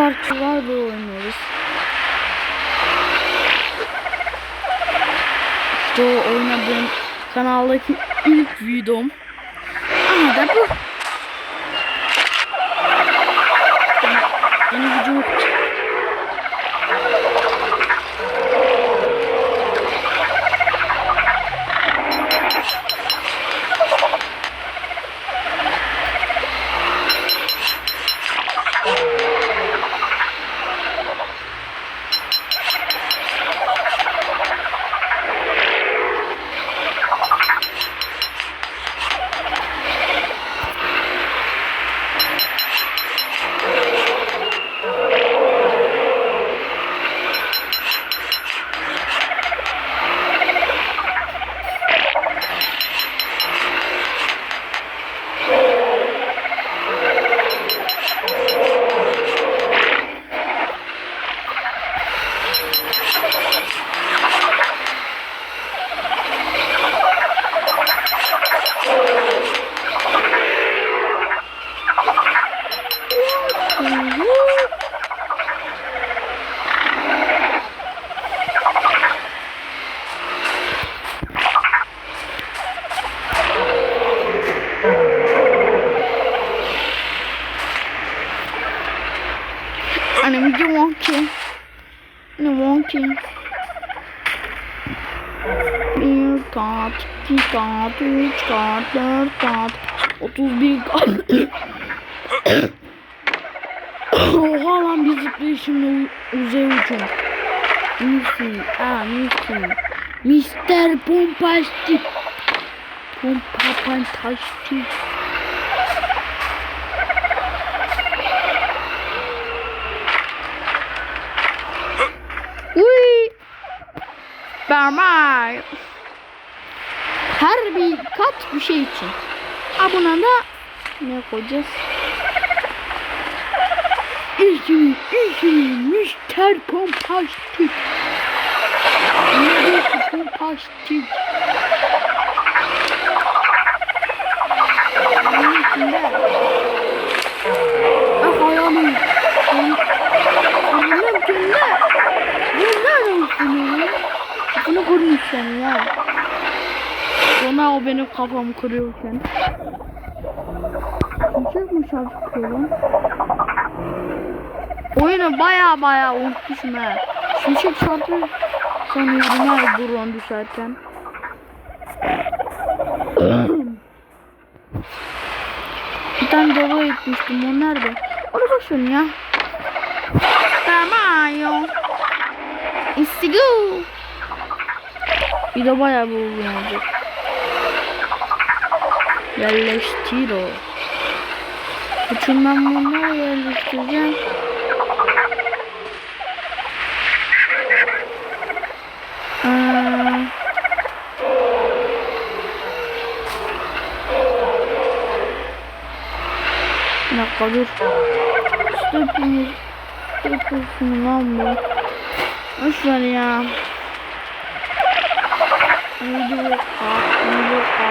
da oynuyoruz. İşte o oynadığım kanaldaki ilk videom. Ama da bu. Yeni video yok. Hani video monkey. Ne monkey? Bir kat, iki kat, üç kat, dört kat, otuz bir kat. Oha lan bir zıplayışımla uzay uçuyor. Missy, aa Missy. Mister Pompastik. Pompa fantastik. Bermay. Her bir kat bir şey için. Ha buna da ne koyacağız? İzin, izin, Mister Pompastik. Mister Pompastik. Bunun içinde. Ah hayalim. Bunun içinde. Bunlar olsun ya. Bunu kurmuş seni ya. Sonra o benim kafamı kırıyorken. Şimşek mi çarpıyor lan? Oyunu baya baya unutmuşum ha. Şimşek çarpıyor. Sanıyorum ha drone düşerken. Bir tane dolu etmiştim o nerede? Onu boşverin ya. Tamam. İstigu. Bir de bayağı bir uzun olacak. Yerleştir o. Bütün ben bunları yerleştireceğim. Aa, Bir dakika dur. Stepimiz lan bu. Boş ver ya. Neydi bu ka? Neydi bu ka?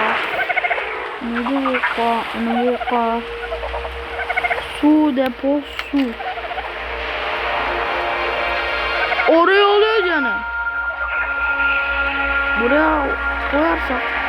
Neydi bu ka? Neydi bu ka? Su depo su. Oraya oluyor canım. Buraya koyarsak.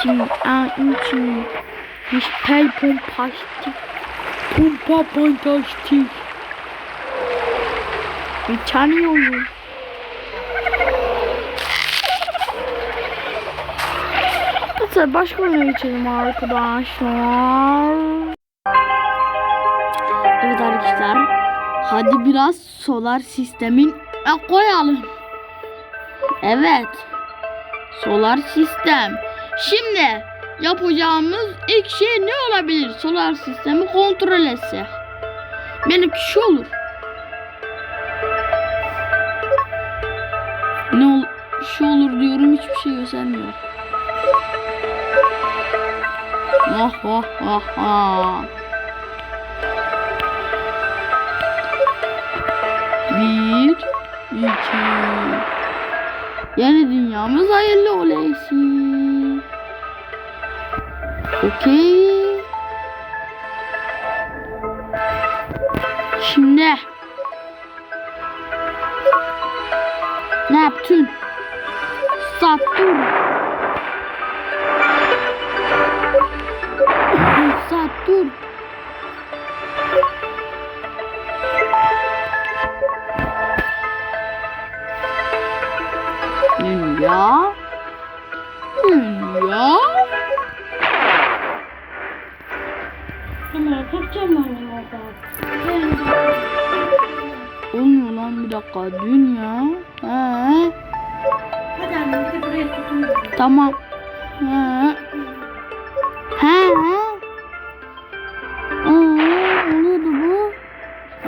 İsim, an için. Mister Pompastik. Pompa Fantastik. Bir tane oyun. Neyse başka oyuna geçelim arkadaşlar. Evet arkadaşlar. Hadi biraz solar sistemin e, koyalım. Evet. Solar sistem. Şimdi yapacağımız ilk şey ne olabilir? Solar sistemi kontrol etse. Benimki şu olur. Ne ol şu olur diyorum hiçbir şey göstermiyor. Ah ah ah ah. Bir, iki. Yeni dünyamız hayırlı olsun. Okey. Şimdi ne yaptın? Sattın. Sattın. Dünya. Dünya. Hemen tutacağım orada. Olmuyor lan bir dakika. Dünya. He. Hadi annem bir de buraya tutun. Tamam. He. He. Aa, oluyordu bu.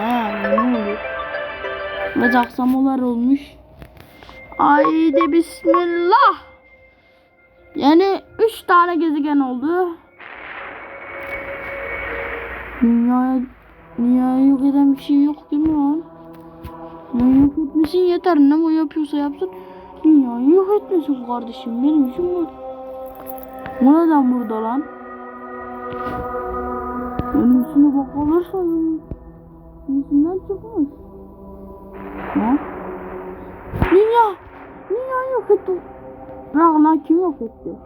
Ha, ne oldu? Biraz aksamalar olmuş. Haydi bismillah. Yani üç tane gezegen oldu. Dünyaya, dünyayı yok eden bir şey yok değil mi lan? Dünyayı yok etmesin yeter. Ne o yapıyorsa yapsın. Dünyayı yok etmesin kardeşim. Benim işim bu. Bu neden burada lan? Önümüzüne bak olursa Yüzünden çıkmış. Ne? Dünya! Dünya yok etti. Bırak lan kim yok etti?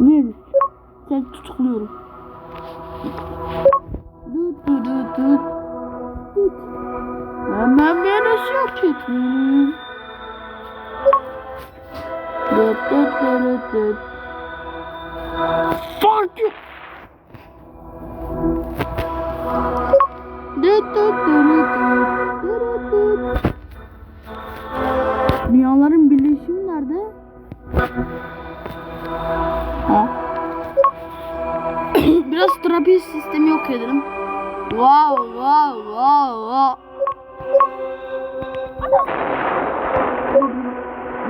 Ne? Seni tutukluyorum. Düt düt düt düt. Düt. Hemen beni yok etmeyin. Düt düt düt düt. Fuck you. Dünyaların birleşimi nerede? Ha? Biraz trapez sistemi yok edelim. Wow wow wow wow.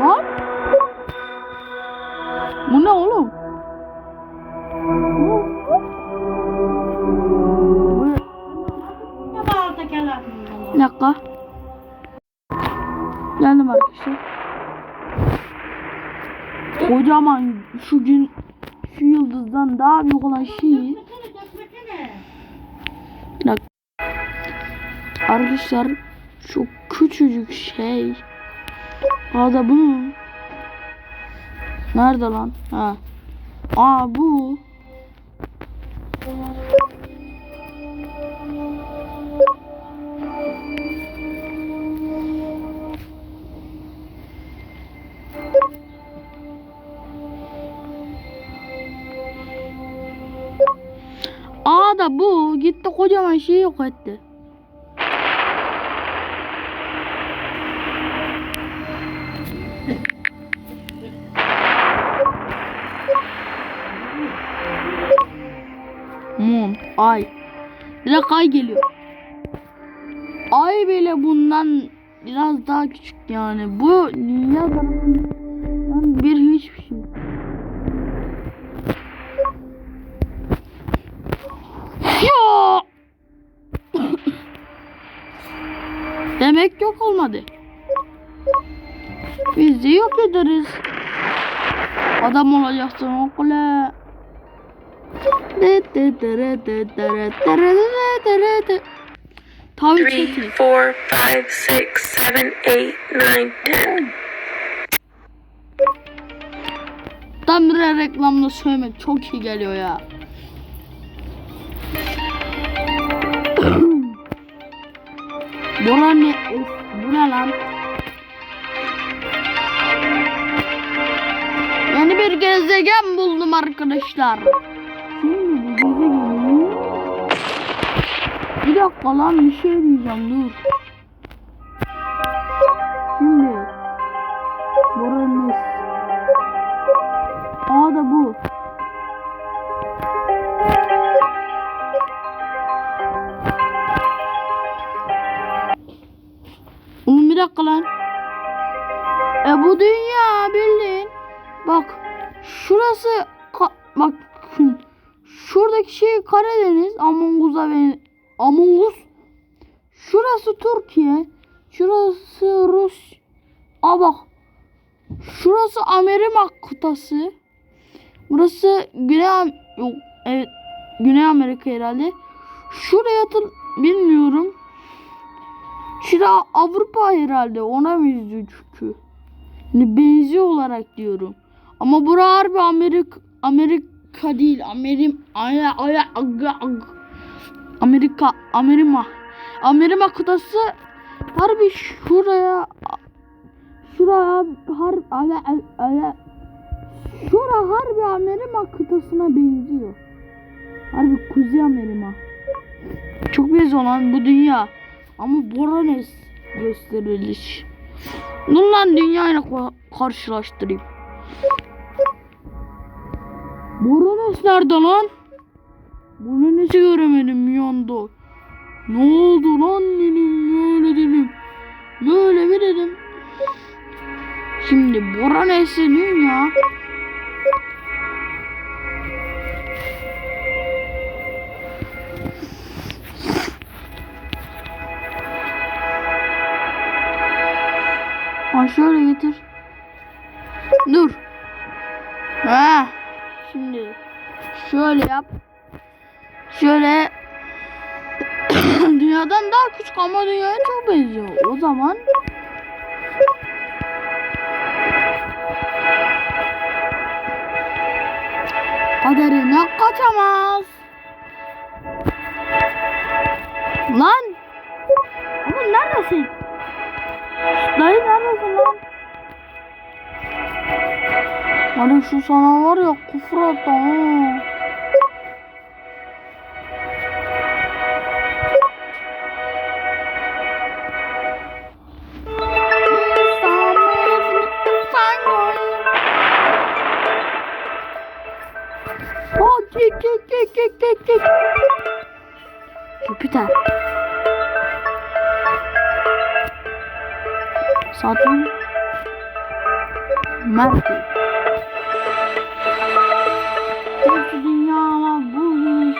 Lan? Bu ne oğlum? Bir dakika. Geldim arkadaşlar. Kocaman şu gün şu yıldızdan daha büyük olan şey. Arkadaşlar şu küçücük şey. Aa bu mu? Nerede lan? Ha. Aa bu. Aa da bu gitti kocaman şeyi yok etti. Direkt ay geliyor. Ay bile bundan biraz daha küçük yani. Bu dünya tarafından bir hiçbir şey. Ya! Demek yok olmadı. Biz de yok ederiz. Adam olacaksın okula. Tabii three, çekil. four, five, six, seven, eight, nine, ten. Tam bir reklamda söylemek çok iyi geliyor ya. Bura ne? Of, bu ne lan? Yeni bir gezegen buldum arkadaşlar. dakika lan bir şey diyeceğim dur. Şimdi. Buranız. A da bu. Oğlum bir dakika lan. E bu dünya bildiğin. Bak şurası bak şuradaki şey Karadeniz Among Us'a benziyor Among. Şurası Türkiye. Şurası Rus. Aa bak. Şurası Amerika kıtası. Burası Güney yok evet Güney Amerika herhalde. Şuraya tır bilmiyorum. Şura Avrupa herhalde ona benziyor çünkü. Hani benziyor olarak diyorum. Ama bura harbi Amerika Amerika değil. Aga, aga. Amerika Amerima. Amerima kıtası harbi şuraya şuraya har ala ala şura harbi Amerima kıtasına benziyor. Harbi Kuzey Amerima. Çok benziyor lan bu dünya. Ama Boranes gösteriliş. Dur lan dünyayla karşılaştırayım. Boranes nerede lan? Boranes'i göremedim bir anda. Ne oldu lan dedim böyle dedim. Böyle bir dedim. Şimdi Boranes'i dünya. Ha şöyle getir. Dur. Ha. Şimdi şöyle yap. Şöyle dünyadan daha küçük ama dünyaya çok benziyor. O zaman kaderine kaçamaz. Lan! Oğlum neredesin? Dayı neredesin lan? Hani şu sana var ya küfür etti ha. Merkür. Hepsi dünyalar bu güneş.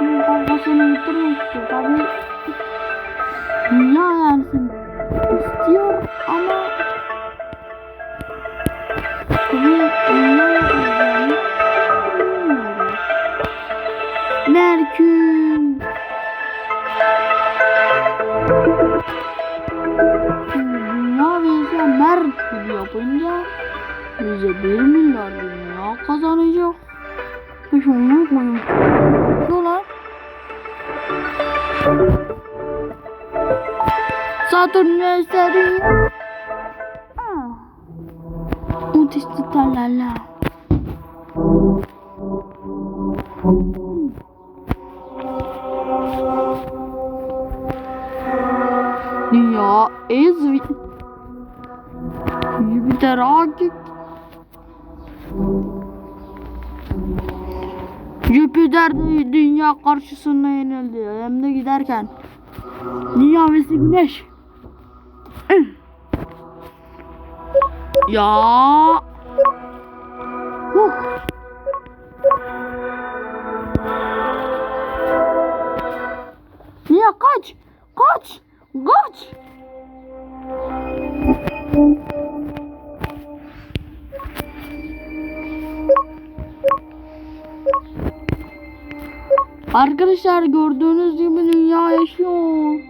Bunun kafasını yitirmek bize 1 milyar dünya kazanacak. Hiç koyun. Dolar. Satürn Satürn. Ah. Mutistitalala. Jüpiter dünya karşısında yenildi. Hem de giderken. Dünya ve güneş. ya. Huh. Niye kaç? Kaç? Kaç? Arkadaşlar gördüğünüz gibi dünya yaşıyor.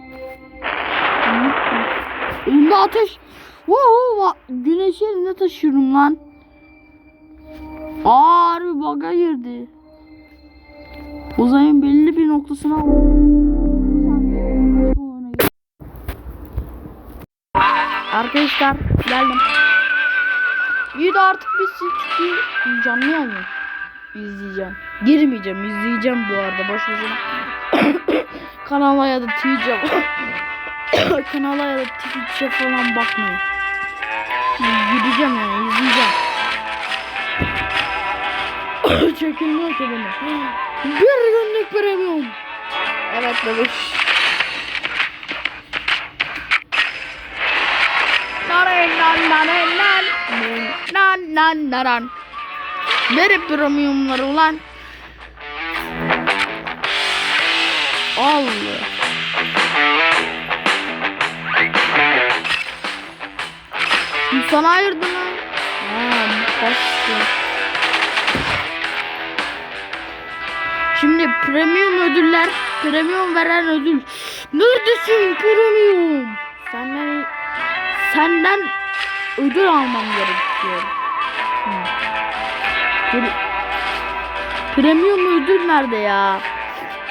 Elimde ateş. Wow, güneşi elimde taşıyorum lan. Aa, harbi baga girdi. Uzayın belli bir noktasına Arkadaşlar geldim. Video artık bitsin çünkü canlı yayın izleyeceğim. Girmeyeceğim, izleyeceğim bu arada boş boşuna. Kanala ya da Twitch'e kanala ya da Twitch'e falan bakmayın. Gideceğim yani izleyeceğim. Çekilmiyor ki bunu. Bir günlük premium. Evet bebeş. Nan nan nan nan. Nere premiumlar ulan? Allah. Sana ayırdı lan. Ha, kaçtı. Şimdi premium ödüller, premium veren ödül. Neredesin premium? Senden senden ödül almam gerekiyor. Pre- Premium ödül nerede ya?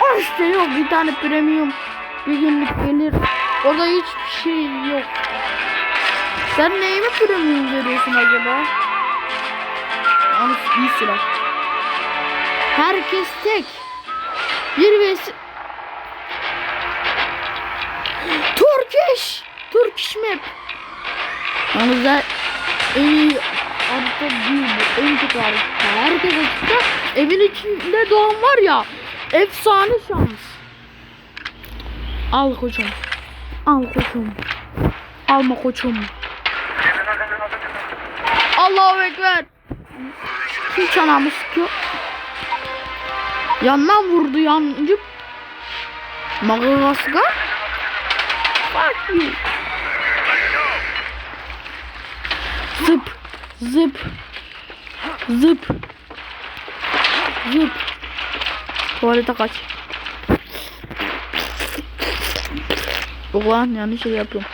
O işte yok bir tane premium bir günlük gelir. Orada hiçbir şey yok. Sen neyime premium veriyorsun acaba? Yalnız iyi silah. Herkes tek. Bir vs... Turkish! Turkish map. Yalnız en iyi değil bu. En kötü harita. Herkes açıkta. Evin içinde doğan var ya. Efsane şans. Al koçum. Al koçum. Alma koçum. Allahu Ekber. Hiç anamı sıkıyor. Yandan vurdu yancıp. Madagaskar. Fuck. Zıp. Zıp. Zıp. Zıp. Tuvalete kaç. Ulan yanlış şey yapıyorum.